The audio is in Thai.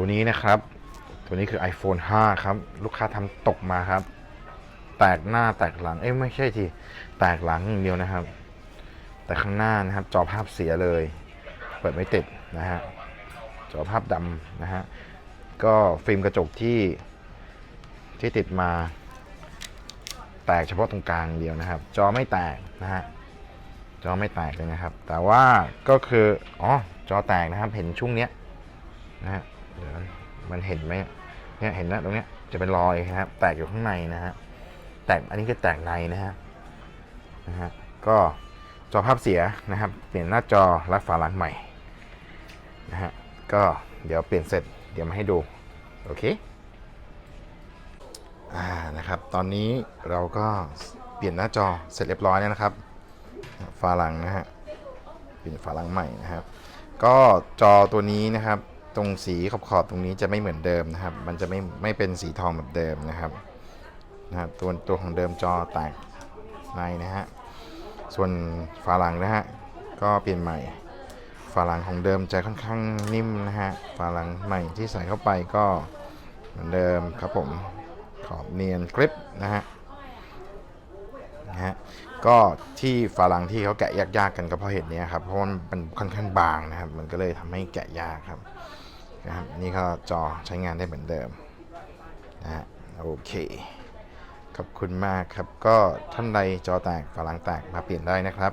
ตัวนี้นะครับ ตัวนี้คือ iPhone 5 ครับ ลูกค้าทำตกมาครับ แตกหน้าแตกหลัง เอ้ยไม่ใช่ทีแตกหลังอย่างเดียวนะครับ แต่ข้างหน้านะครับ จอภาพเสียเลย เปิดไม่ติดนะฮะ จอภาพดำนะฮะ ก็ฟิล์มกระจกที่ที่ติดมา แตกเฉพาะตรงกลางเดียวนะครับ จอไม่แตกนะฮะจอไม่แตกเลยนะครับ แต่ว่าก็คือ อ๋อ จอแตกนะครับ เห็นช่วงเนี้ยนะฮะ มันเห็นไหมเนี่ยเห็นนะตรงเนี้ยจะเป็นรอยนะครับแตกอยู่ข้างในนะฮะแตกอันนี้คือแตกในนะฮะนะฮะก็จอภาพเสียนะครับ เปลี่ยนหน้าจอและฝาหลังใหม่นะฮะก็เดี๋ยวเปลี่ยนเสร็จเดี๋ยวมาให้ดู โอเคอ่านะครับตอนนี้เราก็เปลี่ยนหน้าจอเสร็จเรียบร้อยแล้วนะครับฝาหลังนะฮะเปลี่ยนฝาหลังใหม่นะครับ ก็จอตัวนี้นะครับ ตรงสีขอบขอบตรงนี้จะไม่เหมือนเดิมนะครับ มันจะไม่ไม่เป็นสีทองแบบเดิมนะครับนะครับตัวตัวของเดิมจอแตกในนะฮะส่วนฝาหลังนะฮะก็เปลี่ยนใหม่ฝาหลังของเดิมจะค่อนข้างนิ่มนะฮะฝาหลังใหม่ที่ใส่เข้าไปก็เหมือนเดิมครับผมขอบเนียนกริปนะฮะนะฮะก็ที่ฝาหลังที่เขาแกะยากๆกันก็เพราะเหตุนี้ครับเพราะว่ามันค่อนข้างบางนะครับ มันก็เลยทำให้แกะยากครับ นะครับนี่ก็จอใช้งานได้เหมือนเดิมนะฮะโอเค ขอบคุณมากครับ ก็ท่านใดจอแตกฝาหลังแตกมาเปลี่ยนได้นะครับ